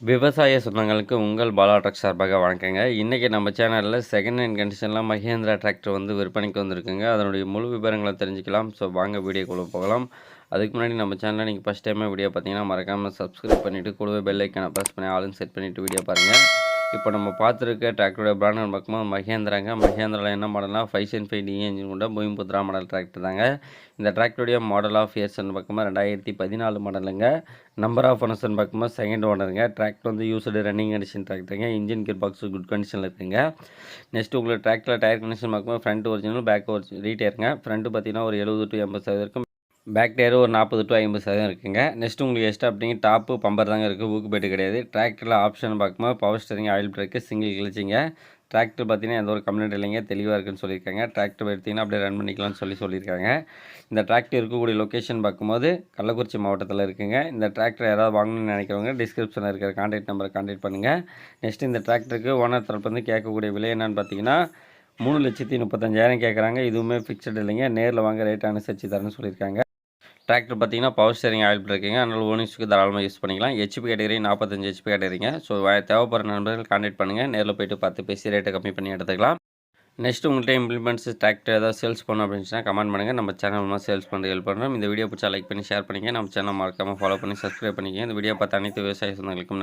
விவசாய சொந்தங்களுக்கு உங்கள் பாலா ட்ரக் சார்பாக வணக்கங்க. இன்றைக்கி நம்ம சேனலில் செகண்ட் ஹேண்ட் கண்டிஷனில் மஹேந்திரா டிராக்டர் வந்து விற்பனைக்கு வந்திருக்குங்க. அதனுடைய முழு விவரங்களை தெரிஞ்சுக்கலாம். ஸோ வாங்க வீடியோக்குள்ளே போகலாம். அதுக்கு முன்னாடி நம்ம சேனலில் நீங்கள் ஃபஸ்ட் டைமே வீடியோ பார்த்தீங்கன்னா மறக்காமல் சப்ஸ்கிரைப் பண்ணிவிட்டு கூடவே பெல் ஐக்கானை ப்ரெஸ் பண்ணி ஆளுன்னு செட் பண்ணிவிட்டு வீடியோ பாருங்கள் இப்போ நம்ம பார்த்துருக்க டிராக்டருடைய பிராண்ட் பார்க்கும்போது மகேந்திராங்க. மகேந்திராவில் என்ன மாடல்னா five seven five D engine கொண்ட பூமிபுத்ரா மாடல் டிராக்டர் தாங்க. இந்த டிராக்டருடைய மாடல் ஆஃப் இயர்ஸ்னு பார்க்கும்போது ரெண்டாயிரத்தி பதினாலு மாடலுங்க நம்பர் ஆஃப் ஒனர்ஸ்னு பார்க்கும்போது செகண்ட் ஓனருங்க டிராக்டர் வந்து யூஸ்டு ரன்னிங் கண்டிஷன் டிராக்டருங்க இன்ஜின் கியர் பாக்ஸ் குட் கண்டிஷனில் இருக்குங்க. நெக்ஸ்ட் உங்களுக்கு டிராக்டரில் டயர் கண்டிஷன் பார்க்கும்போது ஃப்ரண்ட் ஒரிஜினல் பேக் ஒரிஜினல் ரீட்டேருங்க ஃப்ரண்ட்டு பார்த்தீங்கன்னா ஒரு எழுபது டு எண்பது சதவீதம் பேக் டயர் ஒரு நாற்பது டு ஐம்பது சதவீதம் இருக்குங்க. நெக்ஸ்ட் உங்களுக்கு எக்ஸ்ட்ரா அப்படிங்க டாப்பு பம்பர் தாங்க இருக்குது ஊக்கு போய்ட்டு கிடையாது. டிராக்டரில் ஆப்ஷன் பார்க்கும்போது power steering oil brake single கிழிச்சிங்க. Tractor பார்த்தீங்கன்னா எந்த ஒரு கம்ப்ளைண்ட் இல்லைங்க தெளிவாக இருக்குன்னு சொல்லியிருக்காங்க. டிராக்டர் எடுத்திங்கன்னா அப்படியே ரன் பண்ணிக்கலாம்னு சொல்லி சொல்லியிருக்காங்க. இந்த டிராக்டர் இருக்கக்கூடிய லொக்கேஷன் பார்க்கும்போது கள்ளக்குறிச்சி மாவட்டத்தில் இருக்குங்க. இந்த டிராக்டர் யாராவது வாங்கணும்னு நினைக்கிறவங்க டிஸ்கிரிப்ஷனில் இருக்கிற கான்டாக்ட் நம்பரை கான்டாக்ட் பண்ணுங்கள் நெக்ஸ்ட் இந்த டிராக்டருக்கு ஓனர் தரப்பு வந்து கேட்கக்கூடிய விலை என்னன்னு பார்த்தீங்கன்னா மூணு லட்சத்தி முப்பத்தஞ்சாயிரம் கேட்குறாங்க. இதுவுமே ஃபிக்ஸட் இல்லைங்க. நேரில் வாங்க ரேட் அனுசரித்து தரேன்னு சொல்லியிருக்காங்க. டிராக்டர் பார்த்தீங்கன்னா பவர் ஸ்டேரிங் ஆயில் இருக்குங்க. அதனால் ஓனிங்ஸுக்கு தாராளமாக யூஸ் பண்ணிக்கலாம். ஹெச்பி கேட்டகரி நாற்பத்தஞ்சு ஹெச்பி கேட்டகரிங்க ஸோ தேவைப்படுற நண்பர்கள் கான்டாக்ட் பண்ணுங்கள் நேரில் போயிட்டு பார்த்து பேசி ரேட்டை கம்மி பண்ணி எடுத்துக்கலாம். நெக்ஸ்ட் உங்கள்கிட்ட இம்ப்ளிமெண்ட்ஸ் டிராக்டர் ஏதாவது சேல்ஸ் பண்ணணும் அப்படின்னு கமெண்ட் பண்ணுங்கள் நம்ம சேனல் மூலமாக சேல்ஸ் பண்ணி ஹெல்ப் பண்ணுறோம் இந்த வீடியோ பிடிச்சா லைக் பண்ணி ஷேர் பண்ணிங்க நம்ம சேனல் மறக்காமல் ஃபாலோ பண்ணி சப்ஸ்கிரைப் பண்ணிக்கங்க. இந்த வீடியோ பார்த்து அனைத்து விவசாய சொந்தங்களுக்கும் நன்றி.